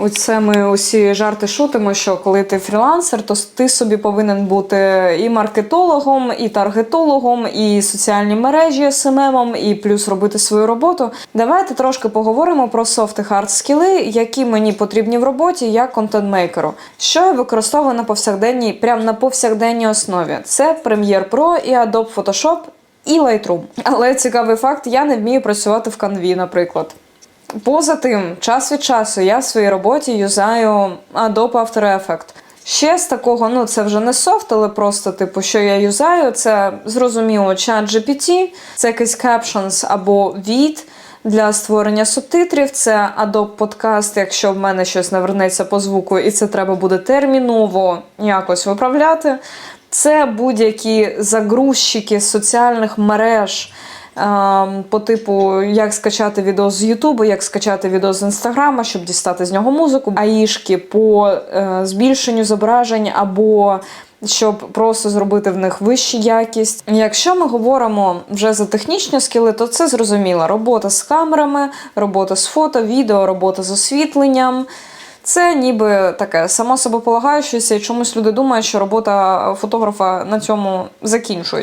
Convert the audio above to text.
Оце ми усі жарти шутимо, що коли ти фрілансер, то ти собі повинен бути і маркетологом, і таргетологом, і соціальні мережі СММом, і плюс робити свою роботу. Давайте трошки поговоримо про софт і хард скіли, які мені потрібні в роботі як контент-мейкеру. Що я використовую на повсякденній, прям на повсякденній основі. Це Premiere Pro і Adobe Photoshop і Lightroom. Але цікавий факт, я не вмію працювати в Canva, наприклад. Поза тим, час від часу я в своїй роботі юзаю Adobe After Effects. Ще з такого, ну це вже не софт, але просто, типу, що я юзаю, це зрозуміло чат GPT, це якийсь captions або від для створення субтитрів. Це Adobe Podcast, якщо в мене щось навернеться по звуку, і це треба буде терміново якось виправляти. Це будь-які загрузчики соціальних мереж. Ем, По типу, як скачати відео з Ютубу, як скачати відео з Інстаграма, щоб дістати з нього музику, аїшки по е, збільшенню зображень або щоб просто зробити в них вищу якість. Якщо ми говоримо вже за технічні скіли, то це зрозуміло. Робота з камерами, робота з фото, відео, робота з освітленням. Це ніби таке само собою і чомусь люди думають, що робота фотографа на цьому закінчується.